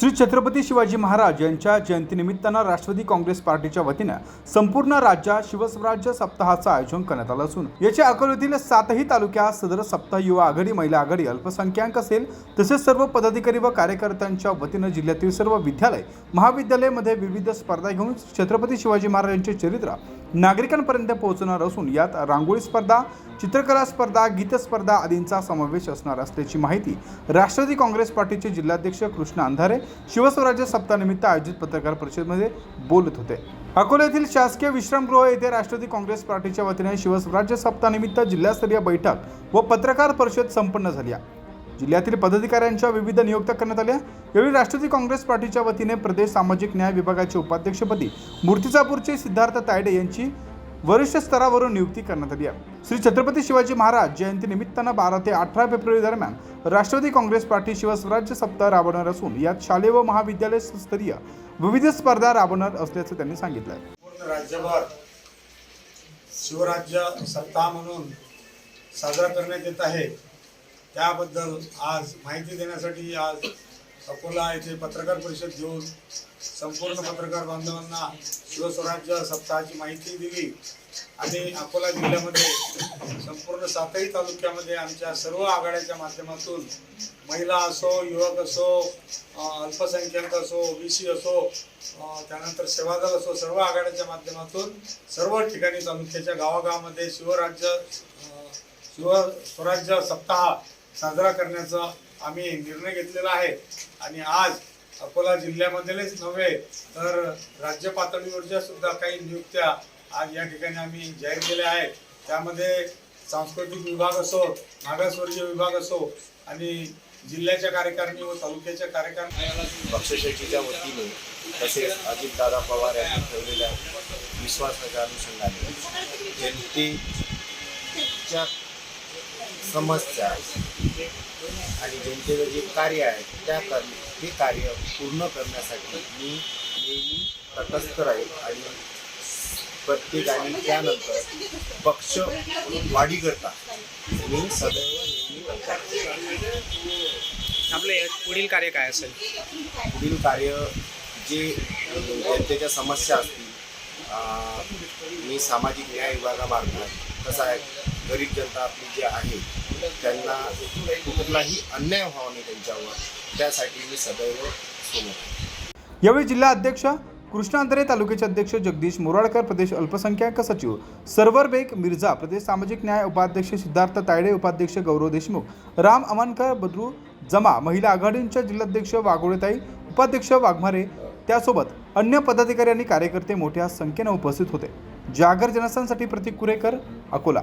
श्री छत्रपती शिवाजी महाराज यांच्या जयंतीनिमित्तानं राष्ट्रवादी काँग्रेस पार्टीच्या वतीनं संपूर्ण राज्यात शिवस्वराज्य सप्ताहाचं आयोजन करण्यात आलं असून याच्या अकोल्यातील सातही तालुक्यात सदर सप्ताह युवा आघाडी महिला आघाडी अल्पसंख्याक असेल तसेच सर्व पदाधिकारी व कार्यकर्त्यांच्या वतीनं जिल्ह्यातील सर्व विद्यालय महाविद्यालयामध्ये विविध स्पर्धा घेऊन छत्रपती शिवाजी महाराजांचे चरित्र नागरिकांपर्यंत पोहोचणार असून यात रांगोळी स्पर्धा चित्रकला स्पर्धा गीतस्पर्धा आदींचा समावेश असणार असल्याची माहिती राष्ट्रवादी काँग्रेस पार्टीचे जिल्हाध्यक्ष कृष्ण अंधारे शिवस्वराज्य सप्ताहानिमित्त आयोजित पत्रकार परिषदेमध्ये बोलत होते. अकोला येथील शासकीय विश्रामगृह येथे राष्ट्रवादी काँग्रेस पार्टीच्या वतीने शिवस्वराज्य सप्ताहानिमित्त जिल्हास्तरीय बैठक व पत्रकार परिषद संपन्न झाली जिल्ह्यातील पदाधिकाऱ्यांच्या विविध नियुक्त्या करण्यात आल्या. यावेळी राष्ट्रवादी काँग्रेस पार्टीच्या वतीने प्रदेश सामाजिक न्याय विभागाचे उपाध्यक्षपदी मूर्तिजापूरचे सिद्धार्थ तायडे यांची वरिष्ठ स्तरावरून नियुक्ती करण्यात आली आहे. श्री छत्रपती शिवाजी महाराज जयंती निमित्तानं बारा ते अठरा फेब्रुवारी दरम्यान राष्ट्रवादी काँग्रेस पार्टी शिवस्वराज्य सप्ताह राबवणार असून यात शालेय व महाविद्यालय स्तरीय विविध स्पर्धा राबवणार असल्याचं त्यांनी सांगितलं आहे. राज्यभर शिवराज्य सप्ताह म्हणून साजरा करण्यात येत आहे. त्याबद्दल आज माहिती देण्यासाठी आज अकोला येथे पत्रकार परिषद घेऊन संपूर्ण पत्रकार बांधवांना शिवस्वराज्य सप्ताहाची माहिती दिली. आणि अकोला जिल्ह्यामध्ये संपूर्ण सातही तालुक्यामध्ये आमच्या सर्व आघाड्याच्या माध्यमातून महिला असो युवक असो अल्पसंख्याक असो ओबीसी असो त्यानंतर सेवादल असो सर्व आघाड्याच्या माध्यमातून सर्व ठिकाणी तालुक्याच्या गावागावामध्ये शिवराज्य शिव स्वराज्य सप्ताह साजरा करण्याचा आम्ही निर्णय घेतलेला आहे. आणि आज अकोला जिल्ह्यामधलेच नव्हे तर राज्य पातळीवरच्या सुद्धा काही नियुक्त्या आज या ठिकाणी आम्ही जाहीर केल्या आहेत. त्यामध्ये सांस्कृतिक विभाग असो मागासवर्गीय विभाग असो आणि जिल्ह्याच्या कार्यकारिणी व तालुक्याच्या कार्यकारिणी पक्षशेटीच्या वतीने तसेच अजितदादा पवार यांनी ठेवलेल्या विश्वासाच्या अनुषंगाने जनतेच्या समस्या आणि जनतेचं जे कार्य आहे त्या कर ते कार्य पूर्ण करण्यासाठी मी नेहमी तटस्थ राहील आणि प्रत्येक आणि त्यानंतर पक्ष वाढीकरता मी सदैव नेहमी. आपलं पुढील कार्य काय असेल पुढील कार्य जे जनतेच्या समस्या असतील मी सामाजिक न्याय विभागामार्फत कसं आहे गरीब जनता आपली जी आहे त्यांना कुठलाही अन्याय व्हावा नाही त्यांच्यावर. त्यासाठी मी सदैव सोबत यावेळी जिल्हा अध्यक्ष कृष्णांतरे तालुक्याचे अध्यक्ष जगदीश मोराळकर प्रदेश अल्पसंख्याक सचिव सरवर बेग मिर्झा प्रदेश सामाजिक न्याय उपाध्यक्ष सिद्धार्थ तायडे उपाध्यक्ष गौरव देशमुख राम अमानकर बद्रू जमा महिला आघाडींच्या जिल्हाध्यक्ष वाघोळेताई उपाध्यक्ष वाघमारे त्यासोबत अन्य पदाधिकारी आणि कार्यकर्ते मोठ्या संख्येनं उपस्थित होते. जागर जनस्थांसाठी प्रतीक कुरेकर अकोला.